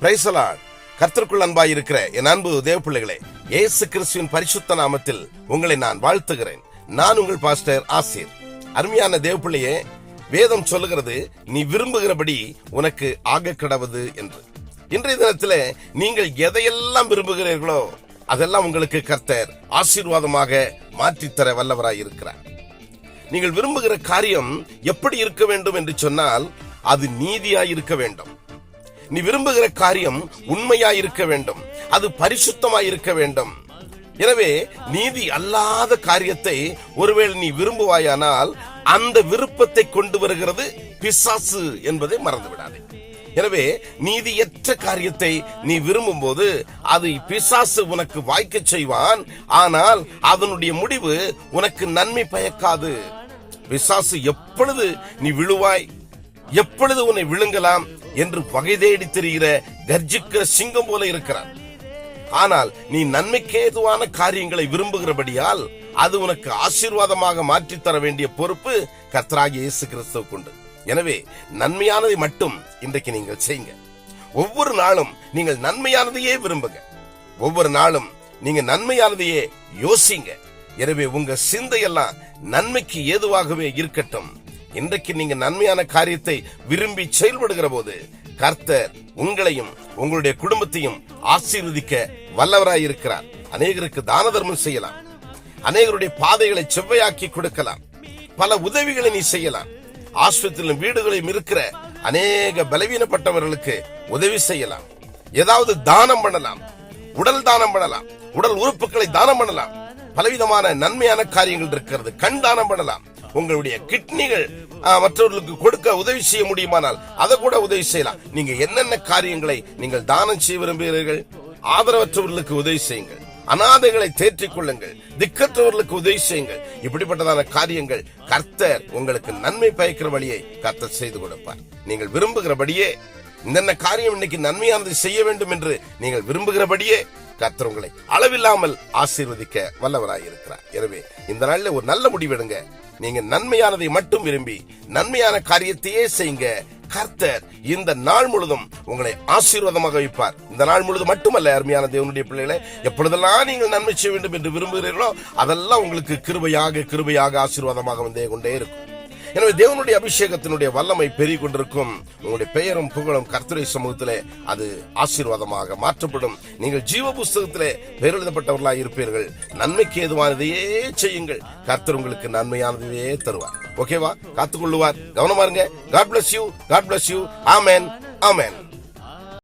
பிரைசலான் கர்த்தருக்குள் அன்பாய் இருக்கிற என் அன்பு தேவ பிள்ளைகளே இயேசு கிறிஸ்துவின் பரிசுத்த நாமத்தில் உங்களை நான் வாழ்த்துகிறேன். நான் உங்கள் பாஸ்டர் ஆசிர். அருமையான தேவ பிள்ளையே வேதம் சொல்லுகிறது நீ விரும்புகிறபடி உனக்கு ஆக கிடவது என்று. இன்றைய தினத்தில் நீங்கள் எதையெல்லாம் விரும்புகிறீர்களோ அதெல்லாம் உங்களுக்கு கர்த்தர் ஆசீர்வாதமாக மாற்றித்தர வல்லவராய் இருக்கிறார் நீங்கள் விரும்புகிற காரியம் எப்படி இருக்க வேண்டும் என்று சொன்னால் அது நீதியாய் இருக்க வேண்டும். நீ விரும்புகிற காரியம் உண்மையா இருக்க வேண்டும். அது பரிசுத்தமா இருக்க வேண்டும். எனவே நீதி அல்லாத காரியத்தை ஒருவேளை நீ விரும்புவாயானால் அந்த விருப்பத்தை கொண்டு வருகிறது பிசாசு என்பதை மறந்து விடாதே எனவே நீதியற்ற காரியத்தை நீ விரும்பும் போது அது பிசாசு உனக்கு வாய்க்க செய்வான். ஆனால் அதனுடைய முடிவு உனக்கு நன்மை பயக்காது. பிசாசு எப்பொழுது நீ விழுவாய்? எப்பொழுது உன்னை விழுங்கலாம் என்று வகை தேடி தெரிகிற கர்ஜிக்கிற சிங்கம் போல இருக்கிறார் ஆனால் நீ நன்மைக்கேதுவான காரியங்களை விரும்புகிறபடியால் அது உனக்கு ஆசீர்வாதமாக மாற்றி தர வேண்டிய பொறுப்பு கர்த்தராகிய இயேசு கிறிஸ்துவுக்கு உண்டு எனவே நன்மையானதை மட்டும் இன்றைக்கு நீங்கள் செய்யுங்க. ஒவ்வொரு நாளும் நீங்கள் நன்மையானதையே விரும்புங்க. ஒவ்வொரு நாளும் நீங்க நன்மையானதையே யோசிங்க. எனவே உங்க சிந்தையெல்லாம் நன்மைக்கு ஏதுவாகவே இருக்கட்டும். இன்றைக்கு நீங்க நன்மையான காரியத்தை விரும்பி செயல்படுகிற போது கர்த்தர் உங்களையும் உங்களுடைய குடும்பத்தையும் ஆசீர்வதிக்க வல்லவராய் இருக்கிறார் அநேகருக்கு தான தர்மம் செய்யலாம். அநேகருடைய பாதைகளை செவ்வையாக்கி கொடுக்கலாம். பல உதவிகளை நீ செய்யலாம். ஆஸ்பத்திரியிலும் வீடுகளிலும் இருக்கிற அநேக பலவீனப்பட்டவர்களுக்கு உதவி செய்யலாம். ஏதாவது தானம் பண்ணலாம். உடல் தானம் பண்ணலாம். உடல் உறுப்புகளை தானம் பண்ணலாம். பலவிதமான நன்மையான காரியங்கள் இருக்கிறது. கண் தானம் பண்ணலாம். உங்களுடைய கிட்னிகள் மற்றவர்களுக்கு கொடுக்க உதவி செய்ய முடியுமானால் அதை கூட உதவி செய்யலாம். நீங்க என்னென்ன காரியங்களை நீங்கள் தானம் செய்ய விரும்புகிறீர்கள் ஆதரவற்றவர்களுக்கு உதவி செய்யுங்கள். அநாதைகளை தேற்றிக் கொள்ளுங்கள். திக்கற்றவர்களுக்கு உதவி செய்யுங்கள். இப்படிப்பட்டதான காரியங்கள் கர்த்தர் உங்களுக்கு நன்மை பயக்கிற வழியை கர்த்தர் செய்து கொடுப்பார். நீங்கள் விரும்புகிறபடியே என்னென்ன காரியம் இன்னைக்கு நன்மையானது செய்ய வேண்டும் என்று நீங்கள் விரும்புகிறபடியே கத்தர் உங்களை அளவில்லாமல் ஆசீர்வதிக்க வல்லவராய் இருக்கிறார் எனவே இந்த நாளில் ஒரு நல்ல முடிவெடுங்க நீங்க நன்மையானதை மட்டும் விரும்பி நன்மையான காரியத்தையே செய்யுங்க கர்த்தர் இந்த நாள் முழுதும் உங்களை ஆசீர்வாதமாக வைப்பார். இந்த நாள் முழுதும் மட்டுமல்ல அருமையான தேவனுடைய பிள்ளைகளை எப்பொழுதெல்லாம் நீங்கள் நன்மை செய்ய வேண்டும் என்று விரும்புகிறீர்களோ அதெல்லாம் உங்களுக்கு கிருபையாக கிருபையாக ஆசீர்வாதமாக வந்தே கொண்டே இருக்கும். எனவே தேவனுடைய அபிஷேகத்தினுடைய வல்லமை பெருகி கொண்டிருக்கும். உங்களுடைய பெயரும் புகழும் கர்த்தரை சமூகத்திலே அது ஆசீர்வாதமாக மாற்றப்படும். நீங்கள் ஜீவ புஸ்தகத்திலே பெயரெழுதப்பட்டவர்களாக இருப்பீர்கள். நன்மைக்கு ஏதுவானதையே செய்யுங்கள். கர்த்தர் உங்களுக்கு நன்மையானதையே தருவார். ஓகேவா? காத்துக்கொள்ளுவார். கவனமா இருங்க. God bless you God bless you amen amen